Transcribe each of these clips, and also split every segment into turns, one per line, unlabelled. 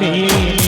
mean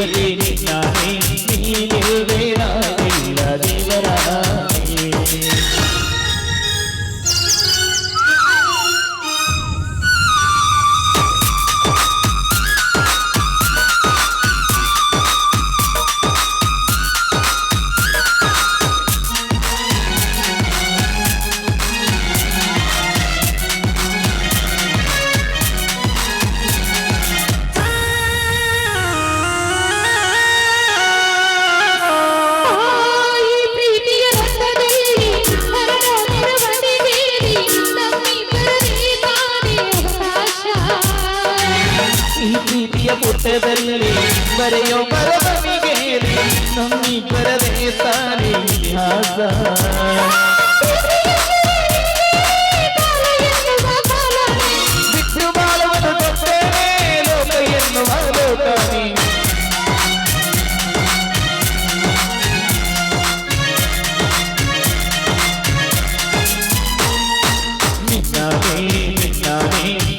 ದೇವರೇ
ನೀನೇ ದೇವರ ಹುಟ್ಟದಲ್ಲಿ ಬರೆಯೊಬ್ಬರ ಬಗೆಯಲ್ಲಿ ನಮ್ಮಿಬ್ಬರದೇ ತಾನೆ ಇತಿಹಾಸ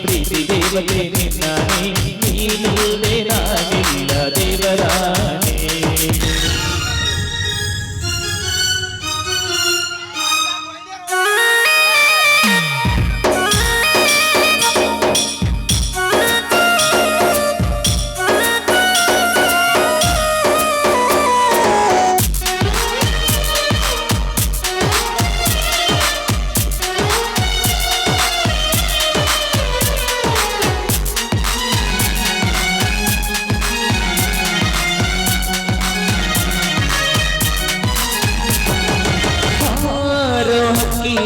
ಪ್ರೀತಿ ದೇವತೆ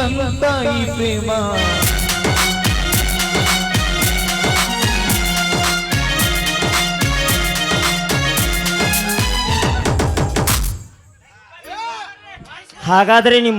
ಜೀವಂತ ಪ್ರೇಮ
ಹಾಗಾದರೆ ನಿಮ್ಮ